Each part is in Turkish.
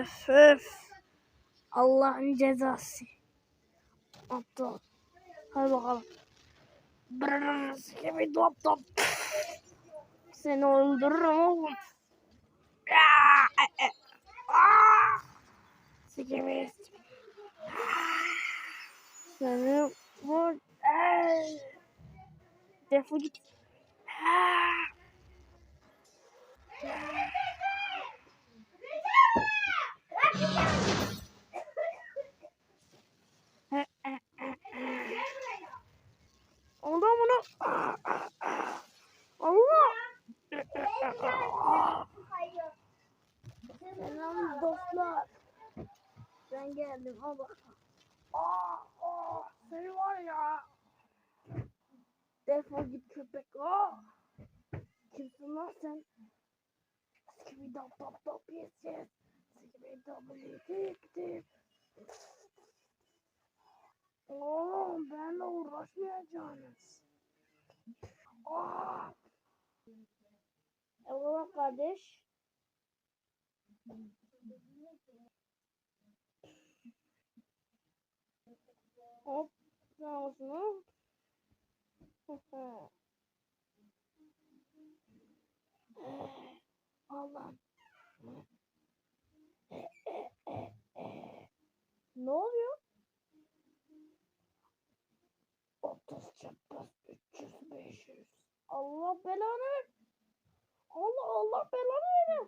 Öf öf. Allah'ın cezası. Aptal. Hadi bakalım. Brrrr, gibi dop dop. Seni öldürürüm oğlum. Sikimi. Seni vur. Defol git. Aa. Allah. Selam dostlar. Ben geldim. Bak. Aa, aa, seni var ya. Defol git köpek. Aa. Kimsin lan sen? Skibidi dop dop dop yes yes. Skibidi dop dip dip. Oğlum benimle uğraşmayacaksınız. Eyvallah kardeş. Hop. Ne olsun? Allah'ım. Ne oluyor? 30 çapraz 300 500. Allah belanı ver. Allah Allah belanı ver.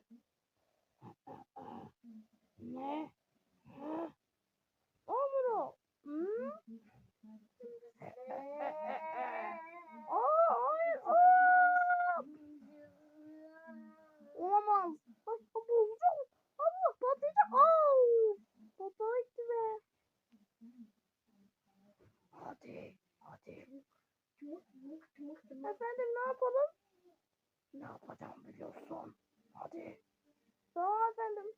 Ne? Amro. Hı? Aa, hayır. Aa! Olamaz. Ay, bozacağım. Allah patlayacak. Au! Patlayıktı be. Hadi. Hadi. Efendim ne yapalım? Ne yapacağım biliyorsun. Hadi. Tamam efendim.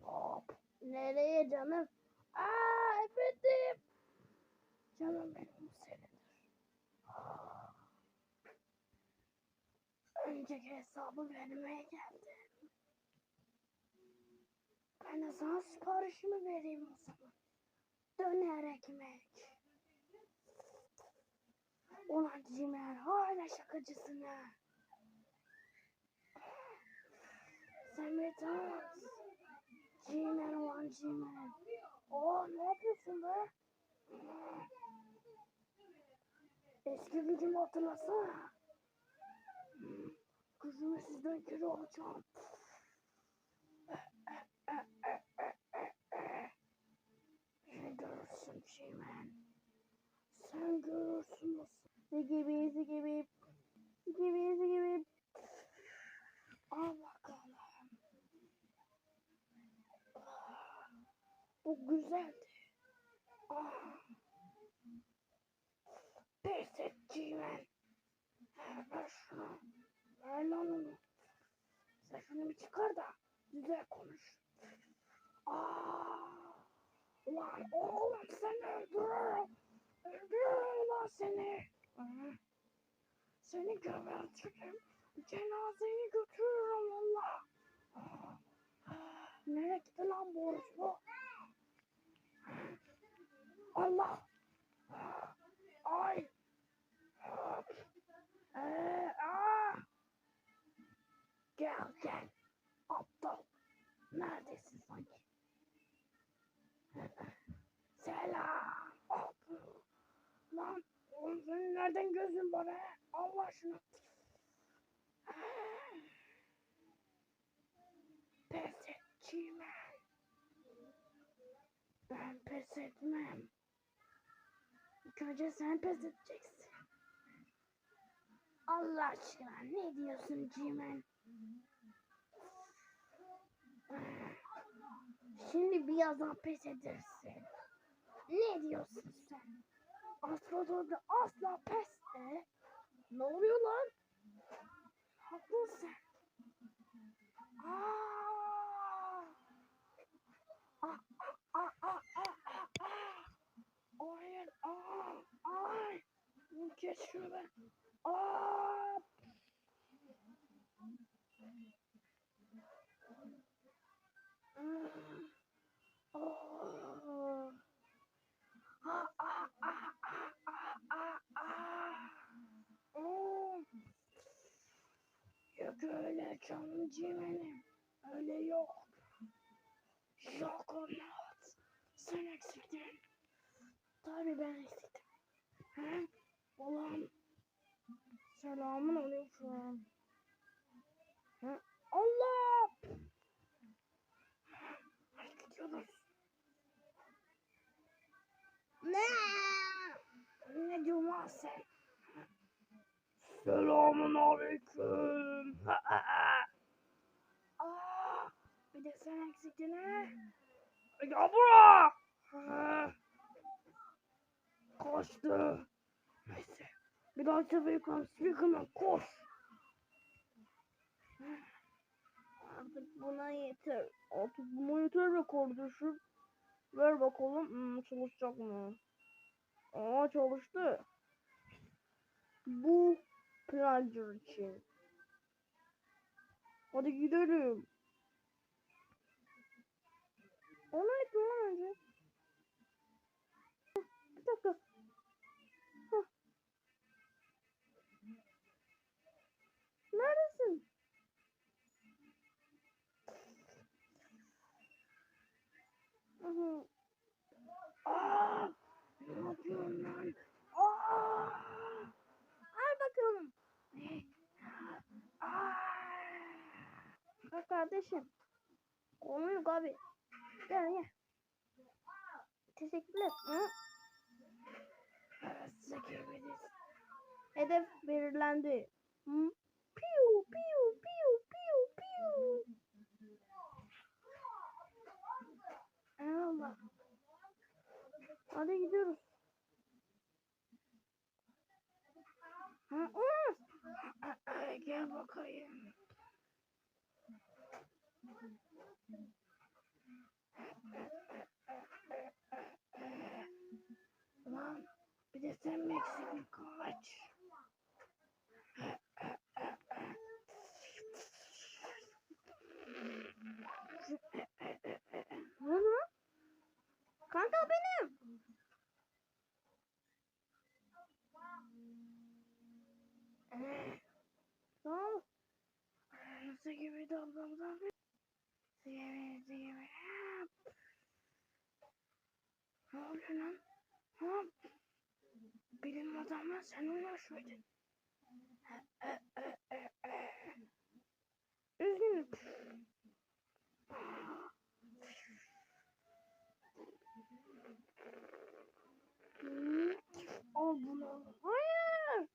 Hop. Nereye canım? Aa efendim. Canım benim senindir. Ah. Önceki hesabı vermeye geldim. Ben de sana siparişimi vereyim o zaman. Döner ekmek. Ulan Cimer hala şakacısın ha. Bir dans. Cimer ulan Cimer. Oo ne yapıyorsun be? Eski gücümü hatırlasana. Kızımı sizden kere alacağım. Sen görürsün Cimer. Sen görürsün nasıl. Sigibi sigibi. Sigibi sigibi. Al bakalım. Bu güzeldi. Ah. Pes et Cimen. Ver şunu. Ver lan onu. Sen şunu bir çıkar da güzel konuş. Aa. Ulan oğlum seni öldürürüm. Öldürürüm lan seni. Seni gebertirim. Cenazeni götürürüm valla. Nereye gitti lan bu orospu? Allah. Ay. Ee, aa. Gel gel. Aptal. Neredesin sanki? Selam. Aptal. Lan oğlum senin nereden gözün bana? he? Allah aşkına. Pes et Cimen. Ben pes etmem. İlk önce sen pes edeceksin. Allah aşkına ne diyorsun Cimen? Şimdi birazdan pes edersin. Ne diyorsun sen? Astrodor'da asla pes de. Ne oluyor lan? Haklısın. Aa! Ah, ah, ah, ah, ah, ah. Hayır, aa, ay. Geç şunu be. Aa! Canım cimenim. Öyle yok. Yok olmaz. Sen eksiktin. Tabii ben eksiktim. He? Ulan. Selamun aleyküm. He? Allah! Hadi gidiyoruz. Ne? Ne diyorsun sen? Selamun aleyküm. Aa, bir eksiktin ha? Ya bura! Kaçtı. Neyse. Bir daha sefer yıkama koş. Artık buna yeter. Artık buna yeter be kardeşim. Ver bakalım. Hmm, çalışacak mı? Aa çalıştı. Bu plunger için. Hadi gidelim. Onu etme lan önce. Hah, Bir dakika. Hah. Neredesin? Aha. Ne yapıyorsun lan? Aa! Al bakalım. Aa! Bak kardeşim. Yok abi. Gel gel. Teşekkürler. Hı? Hedef belirlendi. Hı? Piu piu piu piu piu. Allah. Hadi gidiyoruz. Ha! Gel bakayım. Lan bir de sen? Ne oldu lan? Kanka benim. Tamam. Nasıl gibi dalgamdan bir Gibi gibi. Ne oluyor lan? Ha? Bilim adamla sen oynaş mıydın? Üzgünüm. Al bunu. Hayır.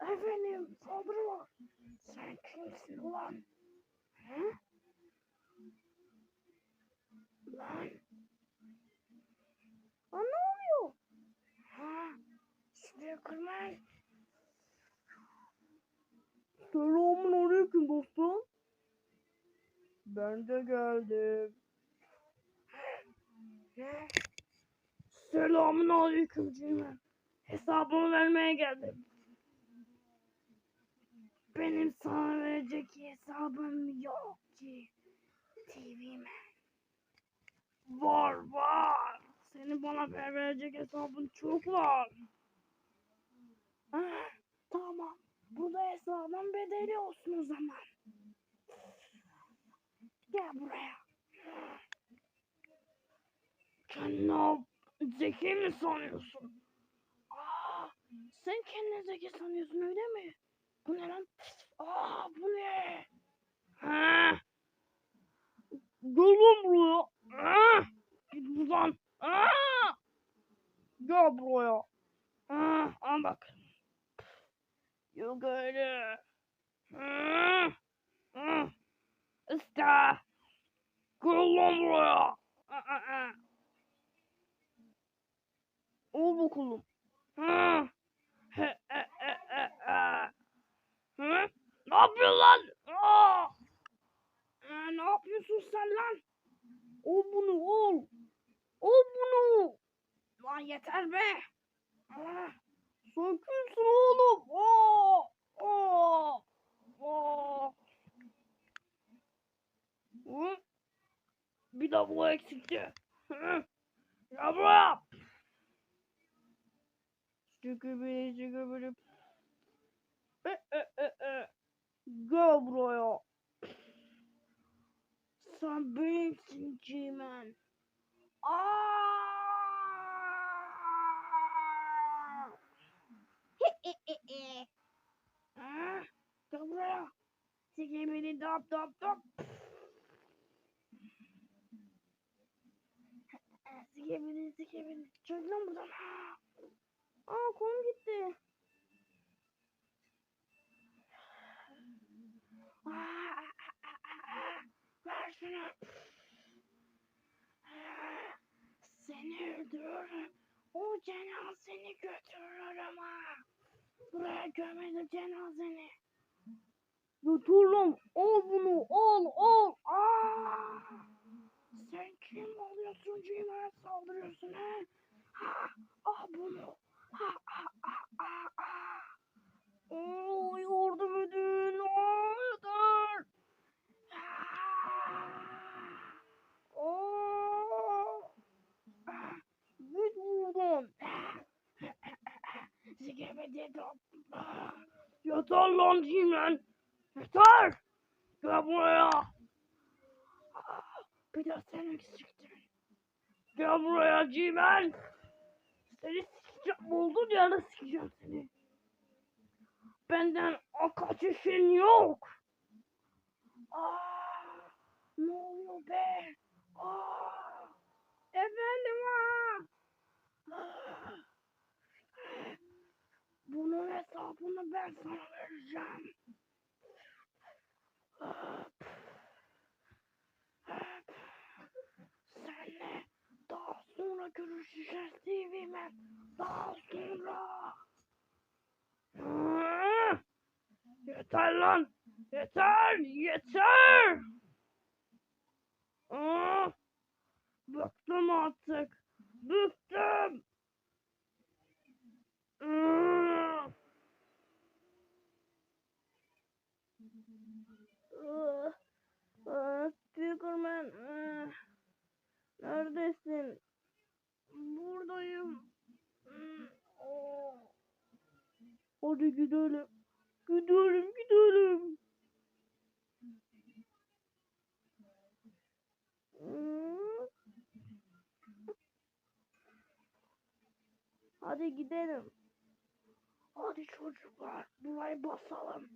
Efendim saldırı var. Sen kimsin ulan? He? Lan ne oluyor? Ha? Şuraya kırmayın. Selamun aleyküm dostum. Ben de geldim. Selamun aleyküm Cimen. Hesabımı vermeye geldim. Benim sana verecek hesabım yok ki. TV'me. Var var. Senin bana ver- verecek hesabın çok var. Tamam. Bu da hesabın bedeli olsun o zaman. Gel buraya. Kendini zeki mi sanıyorsun? Aa, sen kendini zeki sanıyorsun öyle mi? Bu ne lan? Aa bu ne? Ha? Gel lan buraya. Ha? Git buradan. Aa! Gel buraya. Al bak. Ha? Usta. Gel lan buraya. Al bakalım. Ne yapıyorsun lan? Ne yapıyorsun sen lan? Al bunu al. Al bunu. Lan yeter be. Aa, kimsin oğlum? Aa! Aa! Aa! Bir de bu eksikti. Hı? Ya buraya. Sikibidi sikibidi. E, e, e, e. Gel buraya. Sen benimsin Cimen. Aaaa! Ah, Gel buraya. Sikibidi dap dap dap. Sikibidi sikibidi. Çök lan buradan. Aa kolum gitti. Aa, Ver şunu. Seni öldürürüm. O cenazeni götürürüm ha. Buraya gömelim cenazeni. Lan. Al bunu. Al al. Aa! Sen kim oluyorsun Cimer'e saldırıyorsun he? Ha, al bunu. Ha, ha, ha, ha, ha. Oo, yardım edin. Aa, yeter. Oo. Git buradan. Sikemedi Yeter lan Cimen. Yeter. Gel buraya. Bir de sen eksiktin. Gel buraya Cimen. Seni sikeceğim. Buldun yerde sikeceğim seni. Benden o kaçışın yok. Aa, ne oluyor be? Aa, efendim ha? Bunun hesabını ben sana vereceğim. Senle daha sonra görüşeceğiz TV'me. Daha sonra. Yeter lan. Yeter. Yeter. Aa, bıktım artık. Bıktım. Aa. Speakerman. aa, Neredesin? Buradayım. Hadi gidelim. Gidelim gidelim. Hadi gidelim. Hadi çocuklar burayı basalım.